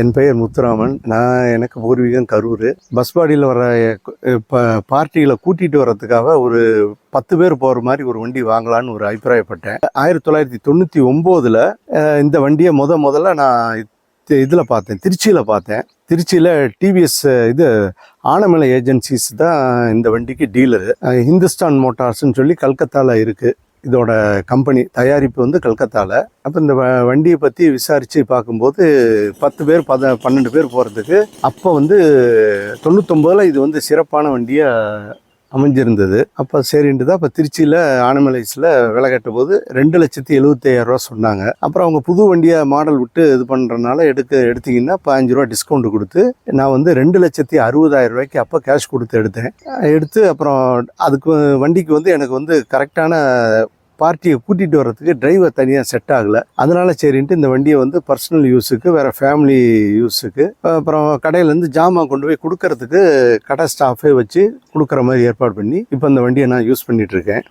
என் பெயர் முத்துராமன். நான் எனக்கு பூர்வீகம் கரூர். பஸ் பாடியில் வர இப்போ பார்ட்டிகளை கூட்டிகிட்டு வர்றதுக்காக ஒரு பத்து பேர் போகிற மாதிரி ஒரு வண்டி வாங்கலான்னு ஒரு அபிப்பிராயப்பட்டேன். ஆயிரத்தி தொள்ளாயிரத்தி தொண்ணூற்றி ஒம்போதில் இந்த வண்டியை முத முதல்ல நான் இதில் பார்த்தேன் திருச்சியில் பார்த்தேன். திருச்சியில் டிவிஎஸ் இது ஆனமலை ஏஜென்சிஸ் தான் இந்த வண்டிக்கு டீலரு. ஹிந்துஸ்தான் மோட்டார்ஸ்னு சொல்லி கல்கத்தாவில் இருக்குது இதோட கம்பெனி தயாரிப்பு வந்து கல்கத்தாவில் அப்போ இந்த வ- வண்டியை பற்றி விசாரித்து பார்க்கும்போது பத்து பேர் பத பன்னெண்டு பேர் போகிறதுக்கு அப்போ வந்து தொண்ணூத்தொம்பதில் இது வந்து சிறப்பான வண்டியாக அமைஞ்சிருந்தது. அப்போ சரின்ட்டு தான் இப்போ திருச்சியில் ஆனமலைஸில் விலை கட்டும்போது ரெண்டு லட்சத்தி எழுபத்தையாயிரரூவா சொன்னாங்க. அப்புறம் அவங்க புது வண்டியை மாடல் விட்டு இது பண்ணுறனால எடுக்க எடுத்தீங்கன்னா பதினஞ்சு ரூபா டிஸ்கவுண்ட் கொடுத்து நான் வந்து ரெண்டு லட்சத்தி அறுபதாயிரம் ரூபாய்க்கு அப்போ கேஷ் கொடுத்து எடுத்தேன். எடுத்து அப்புறம் அதுக்கு வண்டிக்கு வந்து எனக்கு வந்து கரெக்டான பார்ட்டியை கூட்டிகிட்டு வர்றதுக்கு டிரைவர் தனியாக செட் ஆகலை. அதனால் சரின்ட்டு இந்த வண்டியை வந்து பர்சனல் யூஸுக்கு வேறு ஃபேமிலி யூஸுக்கு அப்புறம் கடையிலேருந்து ஜாமான் கொண்டு போய் கொடுக்கறதுக்கு கடை ஸ்டாஃபே வச்சு கொடுக்குற மாதிரி ஏற்பாடு பண்ணி இப்போ இந்த வண்டியை நான் யூஸ் பண்ணிகிட்ருக்கேன் இருக்கேன்.